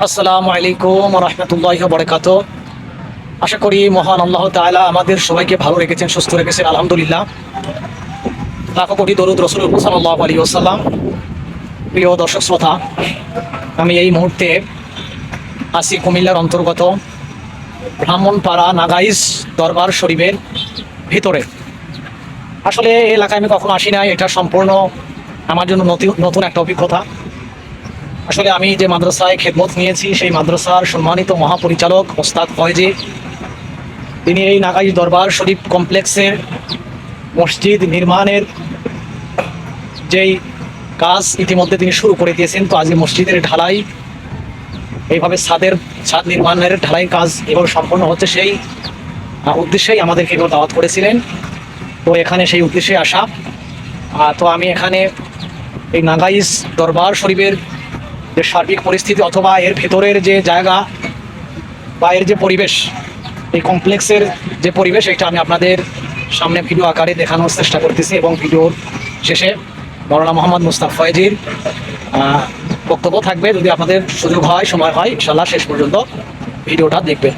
আসসালামু আলাইকুম রহমতুল্লাহ বরকাত আশা করি মহান আল্লাহ তাআলা আমাদের সবাইকে ভালো রেখেছেন, সুস্থ রেখেছেন, আলহামদুলিল্লাহ। লাখো কোটি দরুদ রসুল সাল্লাহ আলী আসাল্লাম প্রিয় দর্শক শ্রোতা, আমি এই মুহূর্তে আছি কুমিল্লার অন্তর্গত ব্রাহ্মণপাড়া নাগাইজ দরবার শরীফের ভিতরে। আসলে এই এলাকায় আমি কখনো আসি নাই, এটা সম্পূর্ণ আমার জন্য নতুন নতুন একটা অভিজ্ঞতা। আসলে আমি যে মাদ্রাসায় খেদমত নিয়েছি, সেই মাদ্রাসার সম্মানিত মহাপরিচালক ওস্তাদ ফয়েজি, তিনি এই নাগাইজ দরবার শরীফ কমপ্লেক্সের মসজিদ নির্মাণের যেই কাজ ইতিমধ্যে তিনি শুরু করে দিয়েছেন, তো আজকে মসজিদের ঢালাই, এইভাবে ছাদের ছাদ নির্মাণের ঢালাই কাজ এভাবে সম্পন্ন হচ্ছে সেই উদ্দেশ্যেই আমাদেরকে এগুলো দাওয়াত করেছিলেন। তো এখানে সেই উদ্দেশ্যে আসা। তো আমি এখানে এই নাগাইজ দরবার শরীফের যে সার্বিক পরিস্থিতি অথবা এর ভেতরের যে জায়গা বা এর যে পরিবেশ, এই কমপ্লেক্সের যে পরিবেশ, এটা আমি আপনাদের সামনে ভিডিও আকারে দেখানোর চেষ্টা করতেছি এবং ভিডিওর শেষে মৌলানা মোহাম্মদ মুস্তাফ ফয়েজির বক্তব্য থাকবে। যদি আপনাদের সুযোগ হয়, সময় হয়, ইনশাল্লাহ শেষ পর্যন্ত ভিডিওটা দেখবেন।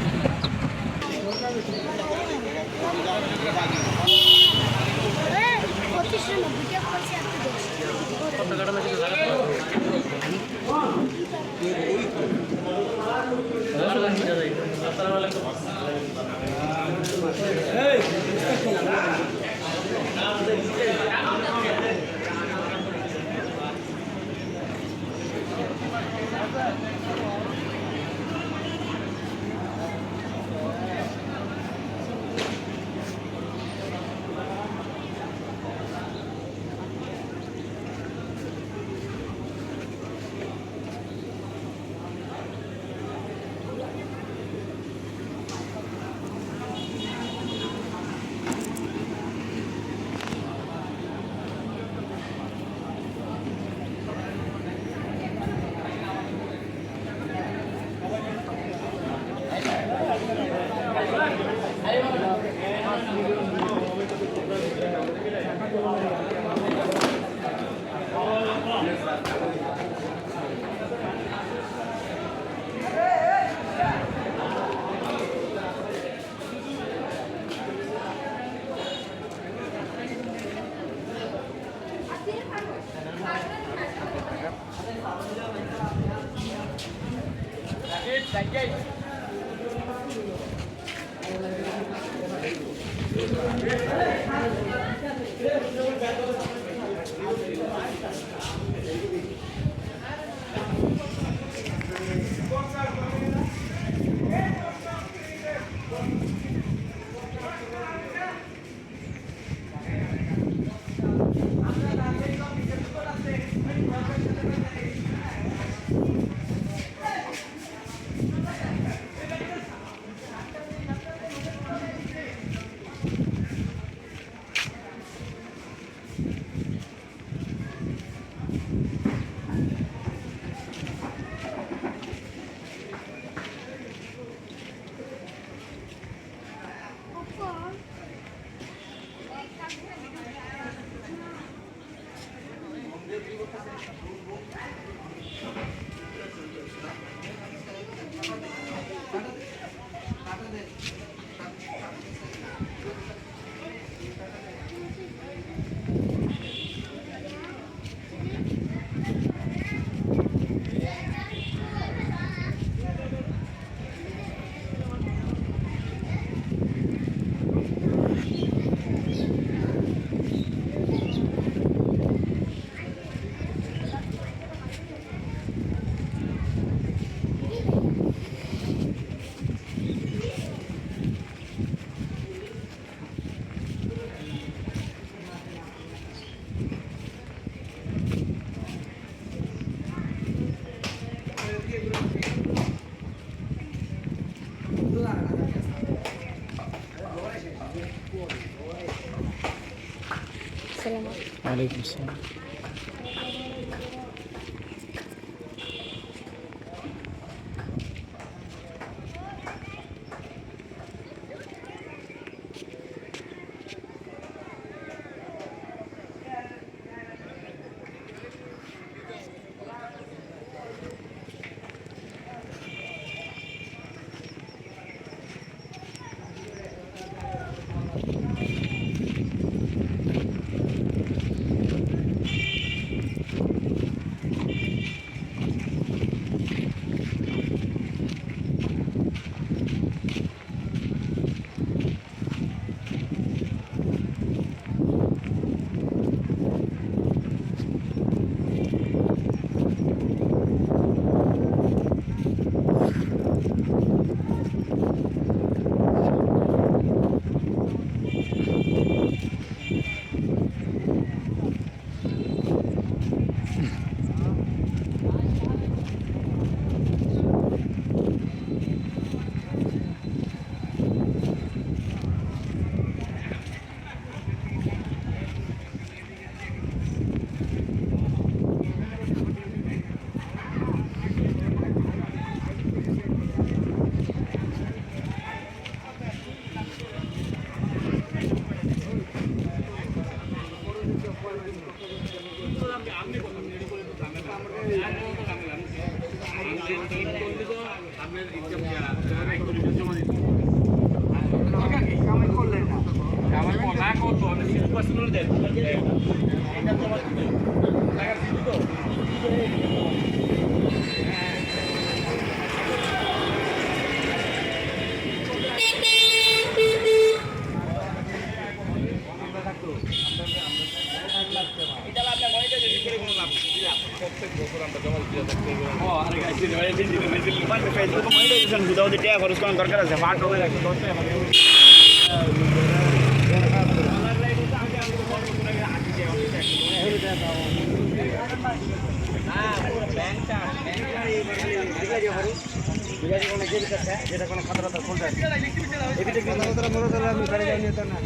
আলাইকুম ওয়ালাইকুম আসসালাম দরকার আছে ফাট হবে আমি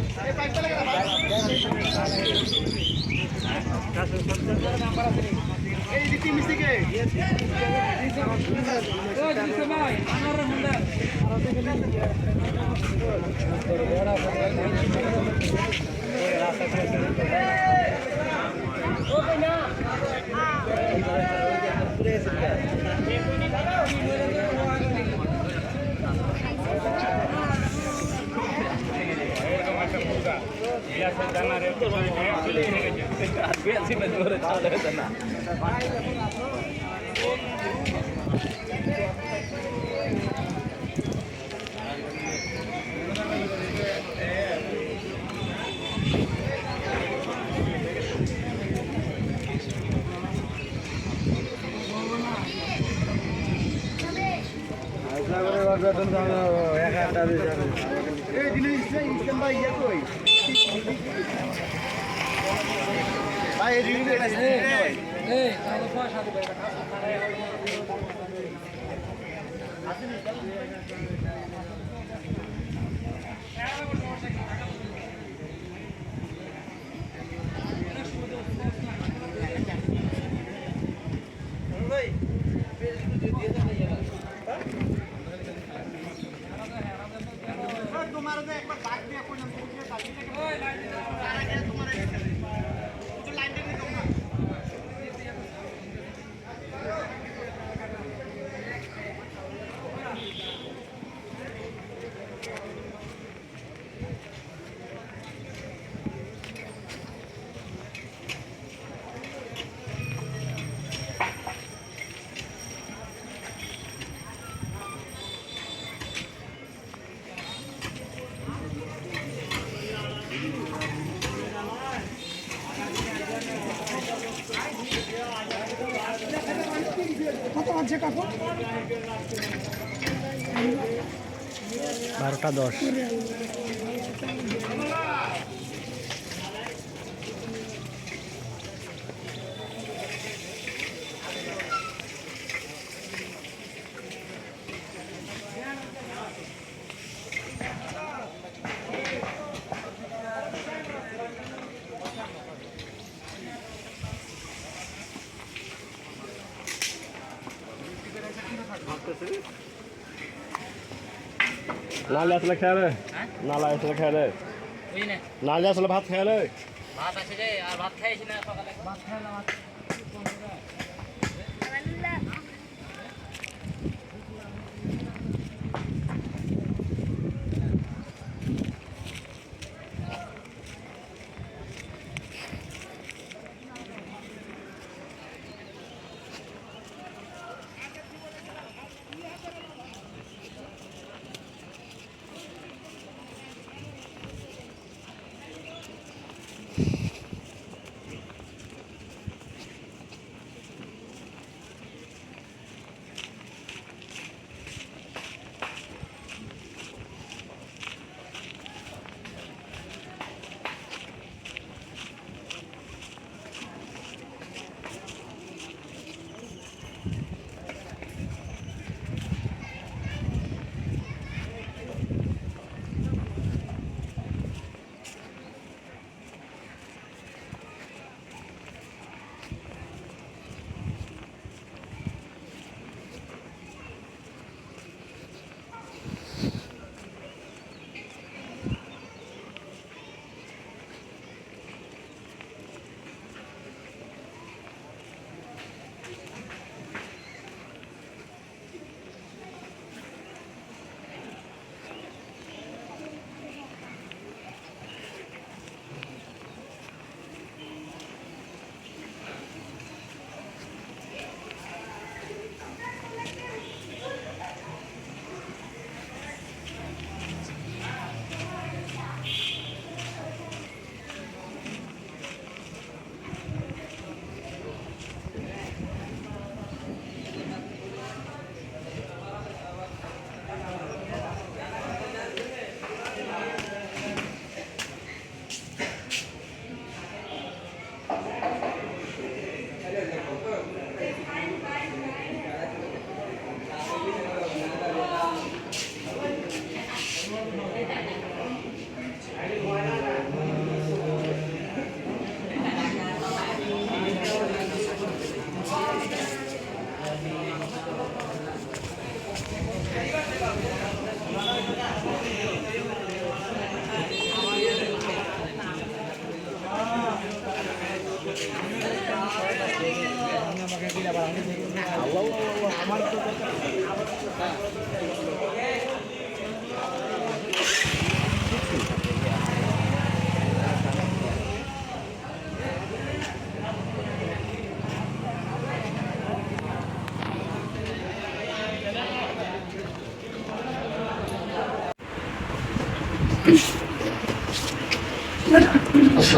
গাড়ি যাই নিতে না এই জিনিস ইসলাম ইয়ে কই? ভাই এই জিনিস তোমার একবার ডাক দিয়ে পর্যন্ত বারোটা দশ নালে আসলে খেয়ে রে নালে আসলে খেয়ে রে নালে আসলে ভাত খেয়ে রে ভাত আছে রে আর ভাত খাইছি না সকালে। ভাত খাইলাম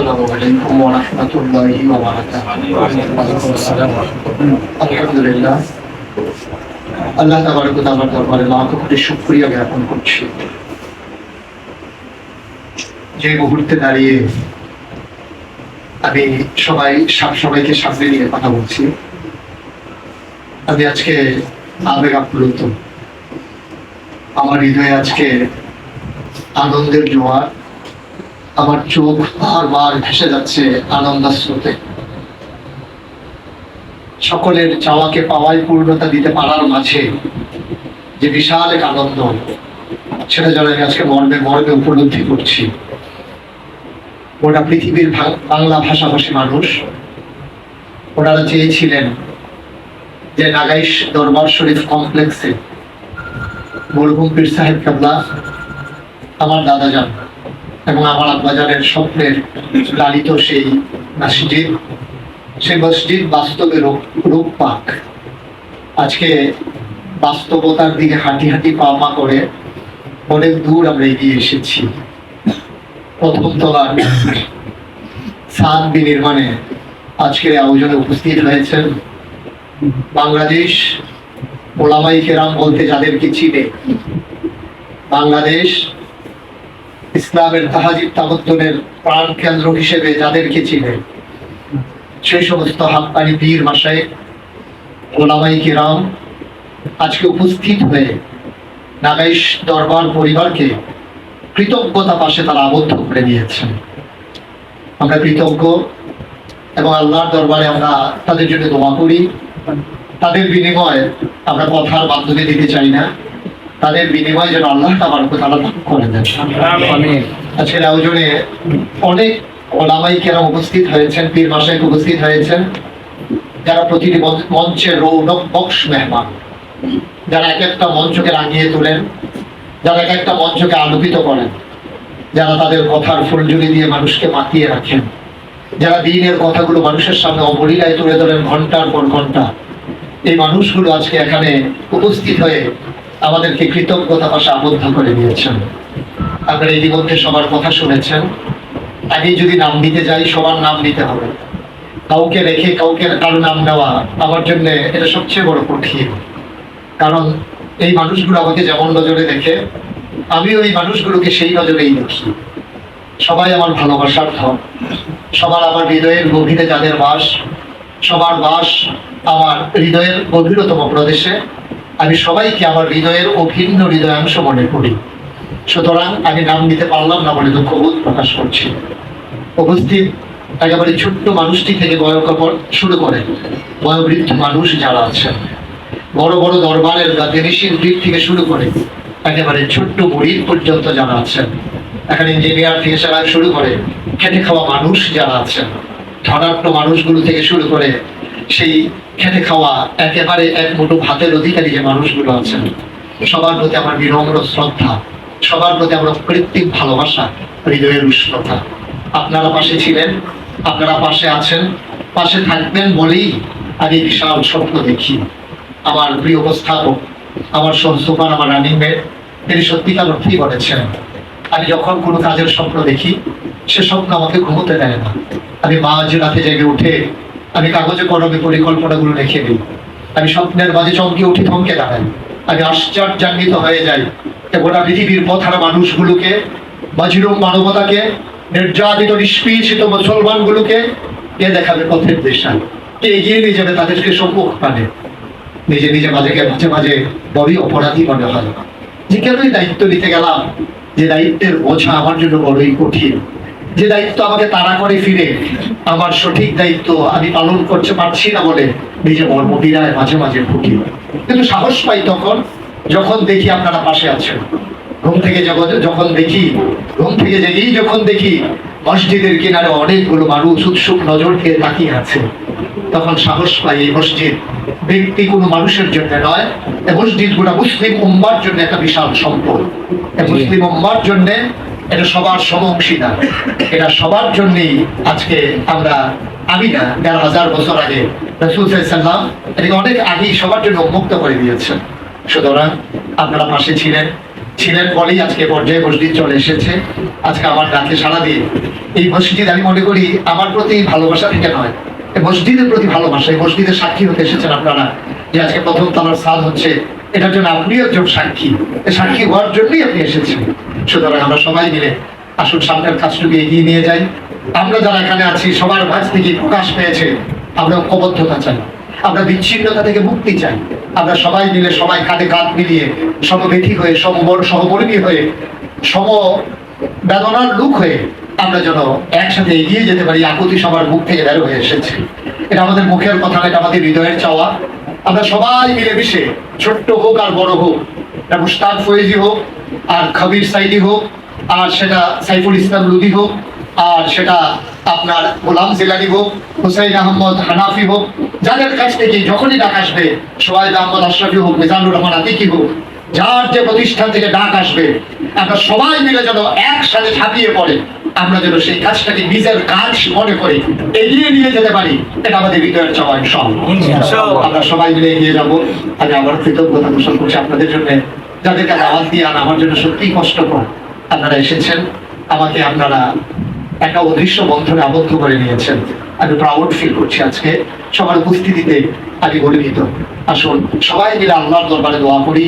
السلام عليكم ورحمة الله وبركاته আলহামদুলিল্লাহ আল্লাহ তাবারক ওয়া তাআলার দরবারে লাখ কোটি শুকরিয়া জ্ঞাপন করছি যে মুহূর্তে দাঁড়িয়ে আমি সবাই সব সবাইকে সামনে নিয়ে কথা বলছি আমি আজকে আবেগ আপ্লুত আমার হৃদয়ে আজকে আনন্দের জোয়ার আমার চোখ বারবার ভেসে যাচ্ছে আনন্দাস্রোতে সকলের চাওয়াকে পাওয়াই পূর্ণতা দিতে পারার মাঝে যে বিশাল এক আনন্দ, সেটা যেন আমি আজকে মর্মে মর্মে উপলব্ধি করছি। গোটা পৃথিবীর বাংলা ভাষাভাষী মানুষ, ওনারা চেয়েছিলেন যে নাগাইশ দরবার শরীফ কমপ্লেক্সে মরহুম পীর সাহেব কাবলা, আমার দাদা যান। এবং আমার বাজারের স্বপ্নের লালিত সেই মসজিদ সেই মসজিদ বাস্তবে রূপ পাক আজকে বাস্তবতার দিকে হাঁটি হাঁটি পা পা করে অনেক দূর আমরা এগিয়ে এসেছি। প্রথম তলার সাত বিনির্মাণে আজকের আয়োজনে উপস্থিত হয়েছেন বাংলাদেশ ওলামাই কেরাম বলতে যাদেরকে চিনে। বাংলাদেশ ইসলামের তাহাজিব তামদ্দনের প্রাণ কেন্দ্র হিসেবে যাদেরকে চিনে, সেই সমস্ত হাক্কানি পীর মাসায় ওলামাই কিরাম আজকে উপস্থিত হয়ে নাগাইশ দরবার পরিবারকে কৃতজ্ঞতা পাশে তারা আবদ্ধ করে দিয়েছেন আমরা কৃতজ্ঞ এবং আল্লাহর দরবারে আমরা তাদের জন্য দোয়া করি। তাদের বিনিময়ে আমরা কথার মাধ্যমে দিতে চাই না। তাদের বিনিময়ে যেন আল্লাহ তাবার তারা দান করে দেন। আজকের আয়োজনে অনেক ওলামাই কেরাম উপস্থিত হয়েছেন পীর মাসাইক উপস্থিত হয়েছেন যারা প্রতিটি মঞ্চ- মঞ্চের রৌনক বক্স মেহমান। যারা এক একটা মঞ্চকে রাঙিয়ে তোলেন যারা এক একটা মঞ্চকে আলোকিত করেন যারা তাদের কথার ফুলঝুরি দিয়ে মানুষকে মাতিয়ে রাখেন যারা দিনের কথাগুলো মানুষের সামনে অবলীলায় তুলে ধরেন ঘণ্টার পর ঘণ্টা। এই মানুষগুলো আজকে এখানে উপস্থিত হয়ে আমাদেরকে কৃতজ্ঞতা পাশে আবদ্ধ করে দিয়েছেন। আপনারা এই ইতিমধ্যে সবার কথা শুনেছেন। আগে যদি নাম নিতে যাই, সবার নাম নিতে হবে। কাউকে রেখে কাউকে কারও নাম নেওয়া আমার জন্য এটা সবচেয়ে বড় কঠিন। কারণ এই মানুষগুলো আমাকে যেমন নজরে দেখে, আমিও এই মানুষগুলোকে সেই নজরেই দেখি। সবাই আমার ভালোবাসার ধন। সবার আমার হৃদয়ের গভীরে যাদের বাস, সবার বাস আমার হৃদয়ের গভীরতম প্রদেশে। আমি সবাইকে আমার হৃদয়ের অভিন্ন হৃদয়াংশ মনে করি। সুতরাং আমি নাম নিতে পারলাম না বলে দুঃখবোধ প্রকাশ করছি। উপস্থিত একেবারে ছোট্ট মানুষটি থেকে বয়কপর শুরু করে বয়োবৃদ্ধ মানুষ যারা আছেন। বড় বড় দরবারের বা গাদিনিসির দিক থেকে শুরু করে একেবারে ছোট্ট মুড়ির পর্যন্ত যারা আছেন। এখানে ইঞ্জিনিয়ার থেকে সেরা শুরু করে খেটে খাওয়া মানুষ যারা আছেন। ধনাঢ্য মানুষগুলো থেকে শুরু করে সেই খেটে খাওয়া একেবারে এক মুঠো ভাতের অধিকারী যে মানুষগুলো আছেন, সবার প্রতি আমার বিনম্র শ্রদ্ধা, সবার প্রতি আমার কৃত্রিম ভালোবাসা, হৃদয়ের উষ্ণতা। আপনারা পাশে ছিলেন, আপনারা পাশে আছেন, পাশে থাকবেন বলেই আমি বিশাল স্বপ্ন দেখি। আমার প্রিয় উপস্থাপক, আমার সহসুপার আমার রানিং মেট, তিনি সত্যিকার অর্থেই বলেছেন, আমি যখন কোনো কাজের স্বপ্ন দেখি, সে স্বপ্ন আমাকে ঘুমোতে দেয় না। আমি মাঝ রাতে জেগে উঠে আমি কাগজে কলমে পরিকল্পনাগুলো রেখে দিই। আমি স্বপ্নের মাঝে চমকে উঠি থমকে দাঁড়াই আমি আশ্চর্যান্বিত হয়ে যাই। গোটা পৃথিবীর পথার মানুষগুলোকে মাঝিরূপ মানবতাকে, নির্যাতিত, নিষ্পীষিত মুসলমানগুলোকে কে দেখাবে পথের দিশা কে এগিয়ে নিয়ে যাবে তাদেরকে সম্মুখ পানে? নিজে নিজে মাঝে মাঝে মাঝে বড়ই অপরাধী মনে হয়। যে কেন এই দায়িত্ব নিতে গেলাম? যে দায়িত্বের বোঝা আমার জন্য বড়ই কঠিন। যে দায়িত্ব আমাকে তাড়া করে ফিরে আমার সঠিক দায়িত্ব আমি পালন করতে পারছি না বলে নিজে মর্মপীড়ায় মাঝে মাঝে ভুগি কিন্তু সাহস পাই তখন যখন দেখি আপনারা পাশে আছেন। ঘুম থেকে যখন দেখি ঘুম থেকে জেগেই যখন দেখি মসজিদের কিনারে অনেকগুলো মানুষ উৎসুক নজর দিয়ে তাকিয়ে আছে। তখন সাহস পাই এই মসজিদ। ব্যক্তি কোনো মানুষের জন্য নয় এই মসজিদ গোটা মুসলিম উম্মার জন্য একটা বিশাল সম্পদ। এই মুসলিম উম্মার জন্য এটা সবার সম অংশীদার এটা সবার জন্যই আজকে আমরা আমি না, দেড় হাজার বছর আগে রসুল সাল্লাম এটাকে অনেক আগেই সবার জন্য উন্মুক্ত করে দিয়েছেন। সুতরাং আপনারা পাশে ছিলেন ছিলেন বলেই আজকে পর্যায়ে মসজিদ চলে এসেছে। আজকে আমার ডাকে সাড়া দিয়ে এই মসজিদ আমি মনে করি আমার প্রতি ভালোবাসা থেকে নয় এই মসজিদের প্রতি ভালোবাসা, এই মসজিদের সাক্ষী হতে এসেছেন আপনারা যে আজকে প্রথম তালার সাল হচ্ছে। এটার জন্য আপনিও একজন সাক্ষী এই সাক্ষী হওয়ার জন্যই আপনি এসেছেন। সুতরাং আমরা সবাই মিলে আসুন সামনের কাজটুকু এগিয়ে নিয়ে যাই। আমরা যারা এখানে আছি, সবার মাঝ থেকে প্রকাশ পেয়েছে, আমরা ঐক্যবদ্ধতা চাই। আমরা বিচ্ছিন্নতা থেকে মুক্তি চাই। আমরা সবাই মিলে সবাই কাঁধে কাঁধ মিলিয়ে সমবেঠী হয়ে সমবর সহমর্মী হয়ে, সম বেদনার লোক হয়ে আমরা যেন একসাথে এগিয়ে যেতে পারি, আকুতি সবার মুখ থেকে বের হয়ে এসেছে। এটা আমাদের মুখের কথা এটা আমাদের হৃদয়ের চাওয়া। আমরা সবাই মিলে মিশে ছোট্ট হোক আর বড় হোক এটা মুস্তাক ফয়েজি হোক আর খবির সাইদি হোক আর সেটা সাইফুল ইসলাম লুদি হোক আর সেটা আপনার গোলাম জিলানি হোক হুসাইন আহমদ হানাফি হোক যাদের কাছ থেকে যখনই ডাক আসবে সোহাইদ আহমদ আশরাফি হোক মিজানুর রহমান আতিকি হোক যার যে প্রতিষ্ঠান থেকে ডাক আসবে আমরা সবাই মিলে যেন একসাথে ছাপিয়ে পড়ে আমরা যেন সেই কাজটাকে নিজের কাজ মনে করে এগিয়ে নিয়ে যেতে পারি এটা আমাদের হৃদয়ের চাওয়া সব আমরা সবাই মিলে এগিয়ে যাব। আমি আমার কৃতজ্ঞতা পোষণ করছি আপনাদের জন্য। যাদেরকে দাওয়াত দিয়ে আনা আমার জন্য সত্যিই কষ্টকর, আপনারা এসেছেন। আমাকে আপনারা একটা অদৃশ্য বন্ধনে আবদ্ধ করে নিয়েছেন। আমি প্রাউড ফিল করছি আজকে। সবার উপস্থিতিতে আমি গর্বিত। আসুন, সবাই মিলে আল্লাহর দরবারে দোয়া করি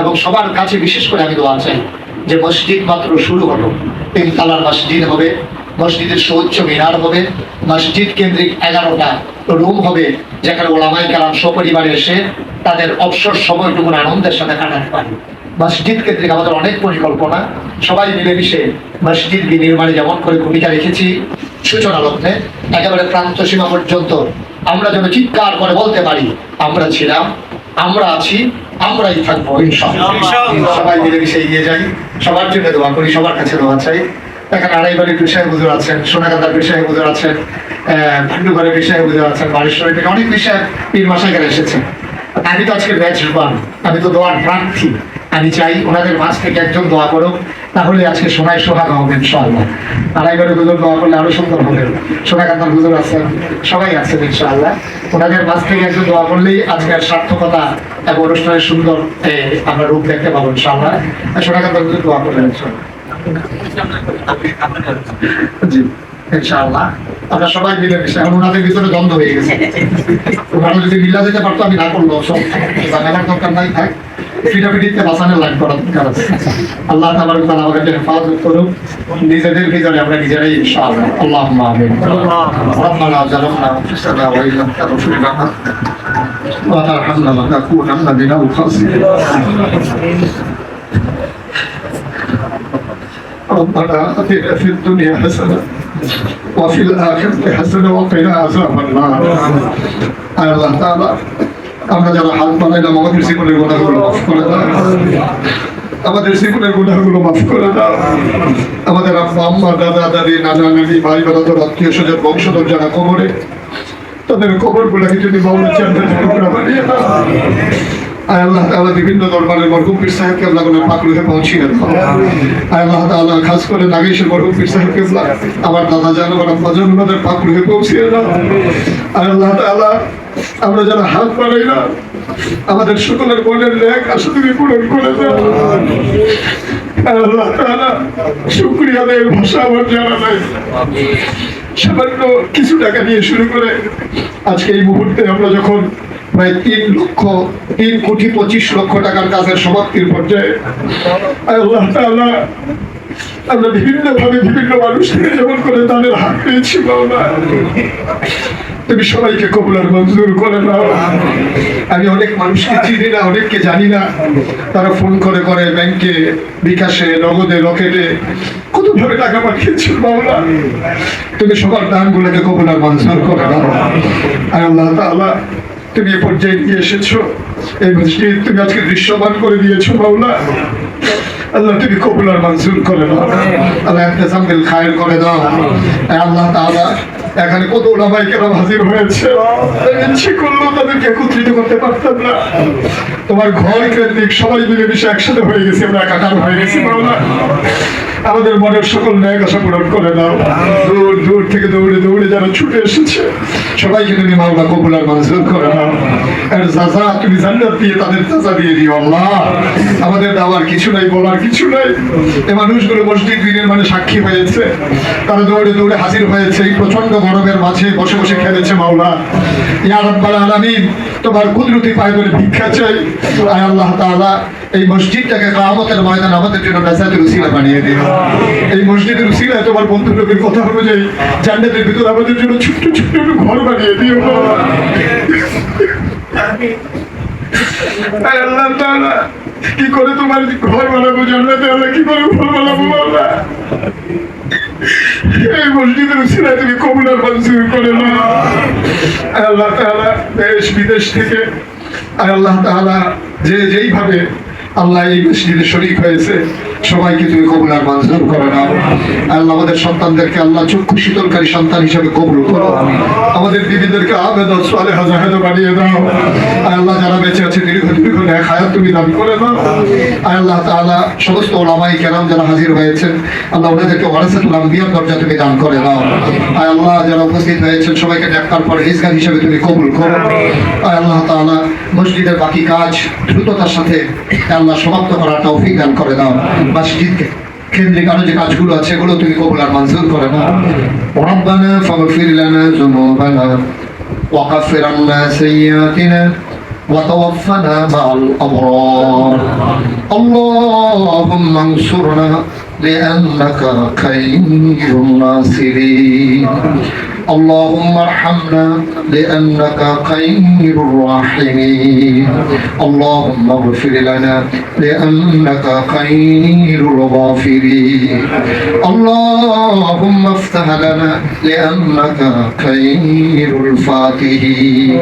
এবং সবার কাছে বিশেষ করে আমি দোয়া চাই যে মসজিদ মাত্র শুরু হলো। তিন তালার মসজিদ হবে, মসজিদের সুউচ্চ মিনার হবে, মসজিদ কেন্দ্রিক এগারোটা রুম হবে, যেখানে ওলামাই কালাম সপরিবারে এসে তাদের অবসর সময়টুকুন আনন্দের সাথে কাটাতে পারে। মসজিদ কেন্দ্রিক আমাদের অনেক পরিকল্পনা। সবাই মিলেমিশে মসজিদ নির্মাণে যেমন করে ভূমিকা রেখেছি সূচনা লগ্নে একেবারে প্রান্ত সীমা পর্যন্ত আমরা যেন চিৎকার করে বলতে পারি আমরা ছিলাম আমরা আছি আমরাই থাকব সবাই মিলেমিশে এগিয়ে যাই। সবার জন্য দোয়া করি সবার কাছে দোয়া চাই। এখানে আড়াইবাড়ির বিষয় বুঝুর আছেন সোনাগান্ধার বিষয়ে বুঝুর আছেন ভান্ডুঘরের বিষয়ে বুঝুর আছেন বাড়িশ্বরের থেকে অনেক বিষয়ে পীর মাসাগারে এসেছেন। আমি তো আজকে ব্যাচ পান আমি তো দোয়ার প্রার্থী। আমি চাই ওনাদের মাঝ থেকে একজন দোয়া করুক, তাহলে আজকে সোনায় সোহাগা হবে, ইনশাআল্লাহ। আড়াইবাড়ি হুজুর দোয়া করলে আরও সুন্দর হবে। সোনাকান্তার হুজুর আছেন সবাই আছেন ইনশাআল্লাহ। ওনাদের মাঝ থেকে একজন দোয়া করলেই আজকের সার্থকতা এবং অনুষ্ঠানের সুন্দর আমরা রূপ দেখতে পাবো, ইনশাআল্লাহ। সোনাকান্তার হুজুর দোয়া করলেন, ইনশাআল্লাহ। জি। ইনশাআল্লাহ আমরা সবাই মিলে মিশে এখন ওনাদের ভিতরে দ্বন্দ্ব হয়ে গেছে ওনারা যদি মিলা যেতে পারতো আমি না করলো সব জানালার দরকার নাই থাক ফিটাফিটিতে বাঁচানোর লাগ করার দরকার আছে আল্লাহ তাবারক তাআলা আমাদেরকে হেফাজত করুক নিজেদের ভিতরে আমরা নিজেরাই ইনশাআল্লাহ আল্লাহুম্মা আমিন ربنا ظلمنا انفسنا وان لم تغفر لنا وترحمنا لنكونن من الخاسرين ربنا اتنا في الدنيا حسنه وفي الآخرة حسنة وقنا عذاب النار আল্লাহ তাআলা আমরা যারা হাত বানাইলাম আমাদের জীবনের গুণাগুলো মাফ করে দাও আমাদের জীবনের গুণাগুলো মাফ করে দাও আমাদের আম্মা আম্মা দাদা দাদি নানা নানি ভাই বোনাদের আত্মীয় স্বজন বংশধর যারা কবরে তাদের কবর গুলাকে যদি মামলা চান্দের টুকরা বানিয়ে দাও আয় আল্লাহ তাআলা বিভিন্ন দরবারের মরহুম পীর সাহেব কেবলা গুলো পাক রুহে পৌঁছিয়ে আয় আল্লাহ তাআলা খাস করে নাগেশের মরহুম পীর সাহেব কেবলা আমার দাদা জানো আমার জানো ওনাদের পৌঁছিয়ে দাও আয় আল্লাহ তাআলা আমরা যারা হাত বাড়াই না আমাদের সকলের মনের লেখ আসে তুমি পূরণ করে দাও আল্লাহ তাআলা শুকরিয়া দেয় ভাষা আমার জানা নাই। সামান্য কিছু টাকা দিয়ে শুরু করে আজকে এই মুহূর্তে আমরা যখন প্রায় তিন লক্ষ, তিন কোটি পঁচিশ লক্ষ টাকার কাজের সমাপ্তির পর্যায়ে আল্লাহ তাআলা আমরা বিভিন্ন ভাবে বিভিন্ন মানুষকে যেমন করে তাদের হাত পেয়েছি বাবা তুমি সবাইকে কবুলার মঞ্জুর করে নাও। আমি অনেক মানুষকে চিনি না, অনেককে জানি না। তারা ফোন করে করে ব্যাংকে, বিকাশে, নগদে, লকেটে কত ভাবে টাকা পাঠিয়েছিল বাবা তুমি সবার দানগুলোকে কবুলার মঞ্জুর করে দাও আর আল্লাহ তাআলা তুমি এ পর্যায়ে নিয়ে এসেছ। এই মসজিদ তুমি আজকে দৃশ্যমান করে দিয়েছ বাউলা আল্লাহ তুমি কবুলার আর মঞ্জুর করে দাও আল্লাহ ইন্তজাম খায়ের করে দাও। আল্লাহ তাআলা এখানে কত ওলামাই কেরাম হাজির হয়েছে। ইচ্ছে করলেও তাদেরকে একত্রিত করতে পারতাম না। তোমার ঘর, কেন্দ্রিক, সবাই মিলে মিশে একসাথে হয়ে গেছি, আমরা একাকার হয়ে গেছি আমাদের মনের সকল ন্যায় আশা পূরণ করে দাও। দূর দূর থেকে দৌড়ে দৌড়ে যারা ছুটে এসেছে। সবাইকে তুমি মাওলা কবুল আর মঞ্জুর করে। দাও আর জাজা তুমি জান্নাত দিয়ে তাদের জাজা দিয়ে দিও, আল্লাহ। আমাদের দাওয়ার কিছু নাই, বলার কিছু নাই। এই মানুষগুলো মসজিদ দিনের মানে সাক্ষী হয়েছে। তারা দৌড়ে দৌড়ে হাজির হয়েছে। এই প্রচণ্ড গরমের মাঝে বসে বসে খেলেছে মাওলা। ইয়া রাব্বাল আলামিন, তোমার কুদরতি পায় ভিক্ষা চাই। আয় আল্লাহ তাআলা, এই মসজিদটাকে কামতের ময়দান আমাদের জন্য নাজাতের উসিলা বানিয়ে দিও এই মসজিদের উসিলায় তোমার বন্ধু লোকের কথা অনুযায়ী জান্নাতের ভিতর আমাদের জন্য ছোট্ট ছোট্ট একটু ঘর বানিয়ে দিও। কি করে তোমার ঘর বানাবো জান্নাতে? আল্লাহ কি করে ঘর বানাবো আল্লাহ এই মসজিদের উসিলায় তুমি না আল্লাহ তাআলা দেশ বিদেশ থেকে আল্লাহ তাআলা যে যেইভাবে আল্লাহ এই মসজিদে শরীক হয়েছে। সবাইকে তুমি কবুল আর মঞ্জুর করে নাও আল্লাহ আমাদের সন্তানদেরকে আল্লাহ চক্ষু শীতলকারী সন্তান হিসেবে কবুল করো। আমাদের দিদিদেরকে আবেদন সালে হাজার বানিয়ে দাও। আল্লাহ যারা বেঁচে আছে দীর্ঘ দীর্ঘ ন্যায় হায়াত তুমি দান করে দাও আল্লাহ তাআলা সমস্ত ওলামাই কেরাম যারা হাজির হয়েছেন আল্লাহ ওনাদেরকে ওয়ারাসাতুল আম্বিয়ার দরজা তুমি দান করে দাও আয় আল্লাহ যারা উপস্থিত হয়েছেন সবাইকে ডাক্তার পরে রিজগান হিসেবে তুমি কবুল করো। আয় আল্লাহ তাআলা মসজিদের বাকি কাজ দ্রুততার সাথে আল্লাহ সমাপ্ত করার তৌফিক দান করে দাও মসজিদকে কেন্দ্রিক আরো যে কাজগুলো আছে এগুলো তুমি কবুল আর মঞ্জুর করে নাও ربنا فاغفر لنا ذنوبنا وكفر عنا سيئاتنا وتوفنا مع الأبرار اللهم انصرنا لأنك خير الناصرين اللهم ارحمنا لأنك خير الراحمين اللهم اغفر لنا لأنك خير الغافرين اللهم افتح لنا لأنك خير الفاتحين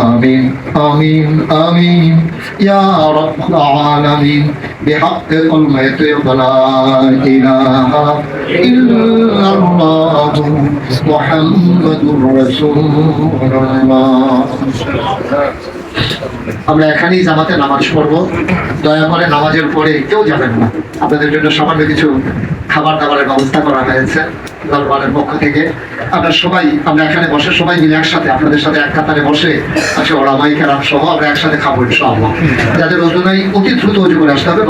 آمين آمين آمين يا رب العالمين بحق كلمة لا إله إلا الله محمد رسول الله আমরা এখানেই জামাতে নামাজ পড়ব। দয়া করে নামাজের পরে কেউ যাবেন না। আপনাদের জন্য সামান্য কিছু খাবার দাবারের ব্যবস্থা করা হয়েছে দরবারের পক্ষ থেকে। আমরা সবাই, আমরা এখানে বসে সবাই মিলে একসাথে, আপনাদের সাথে এক কাতারে বসে আছে ওরা মাইকের সহ, আমরা একসাথে খাব ইনশাআল্লাহ। যাদের ওজনাই অতি দ্রুত অজু করে আসতে হবে